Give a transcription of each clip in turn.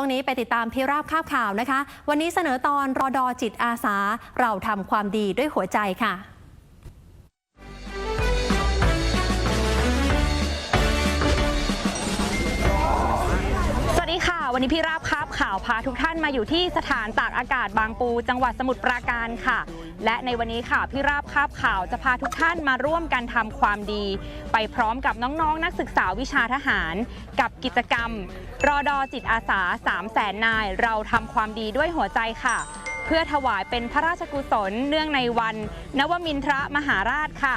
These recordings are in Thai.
ช่วงนี้ไปติดตามพิราบข่าวข่าวนะคะ วันนี้เสนอตอนรอดอจิตอาสา เราทำความดีด้วยหัวใจค่ะสวัสดีค่ะวันนี้พี่ราบค่ะ พาทุกท่านมาอยู่ที่สถานตากอากาศบางปู จังหวัดสมุทรปราการค่ะ และในวันนี้ค่ะพี่ราบคาบข่าวจะพาทุกท่านมาร่วมกันทำความดี ไปพร้อมกับน้องๆนักศึกษาวิชาทหาร กับกิจกรรม รอดอจิตอาสา3 0 0แสนนาย เราทำความดีด้วยหัวใจค่ะ เพื่อถวายเป็นพระราชกุศลเนื่องในวัน นวมินทรมหาราชค่ะ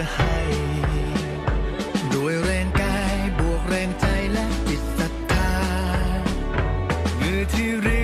จะให้ด้วยแรงกายบวกแรงใจและจิตศรัทธาเงื้อที่รินเรีย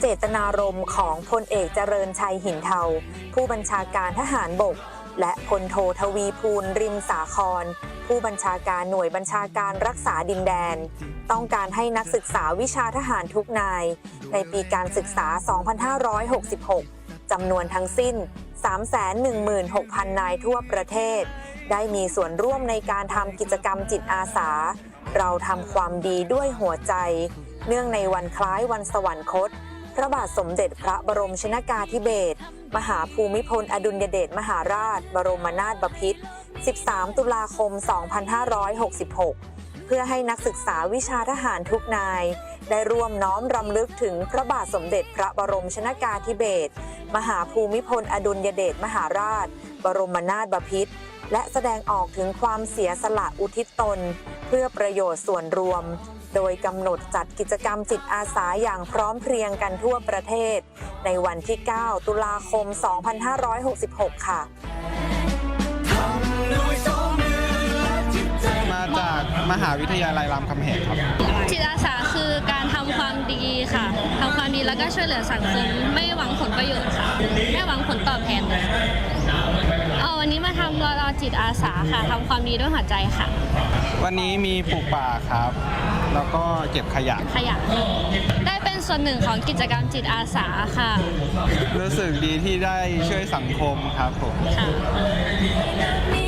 เจตนารมณ์ของพลเอกเจริญชัยหินเทา ผู้บัญชาการทหารบก และพลโททวีภูลริมสาคร ผู้บัญชาการหน่วยบัญชาการรักษาดินแดน ต้องการให้นักศึกษาวิชาทหารทุกนาย ในปีการศึกษา 2566 จำนวนทั้งสิ้น 316,000 นายทั่วประเทศ ได้มีส่วนร่วมในการทำกิจกรรมจิตอาสา เราทำความดีด้วยหัวใจเนื่องในวันคล้ายวันสวรรคต พระบาทสมเด็จพระบรมชนากาธิเบศรมหาภูมิพลอดุลยเดชมหาราช บรมนาถบพิตร 13 ตุลาคม 2566 เพื่อให้นักศึกษาวิชาทหารทุกนาย ได้ร่วมน้อมรำลึกถึงพระบาทสมเด็จพระบรมชนากาธิเบศรมหาภูมิพลอดุลยเดชมหาราช บรมนาถบพิตร และแสดงออกถึงความเสียสละอุทิศตน เพื่อประโยชน์ส่วนรวม โดยกำหนดจัดกิจกรรมจิตอาสาอย่างพร้อมเพรียงกันทั่วประเทศ ในวันที่ 9 ตุลาคม 2566 ค่ะมาจากมหาวิทยาลัยรามคำแหงครับจิตอาสาคือการทำความดีค่ะทำความ ดีแล้วก็ช่วยเหลือสังคมไม่หวังผลประโยชน์ค่ะไม่หวังผลตอบแทนเลยเอาวันนี้มาทำรอรอจิตอาสาค่ะทำความดีด้วยหัวใจค่ะ วันนี้มีปลูกป่าครับ แล้วก็เก็บขยะขยะได้เป็นส่วนหนึ่งของกิจกรรมจิตอาสาค่ะ รู้สึกดีที่ได้ช่วยสังคมครับผมค่ะมี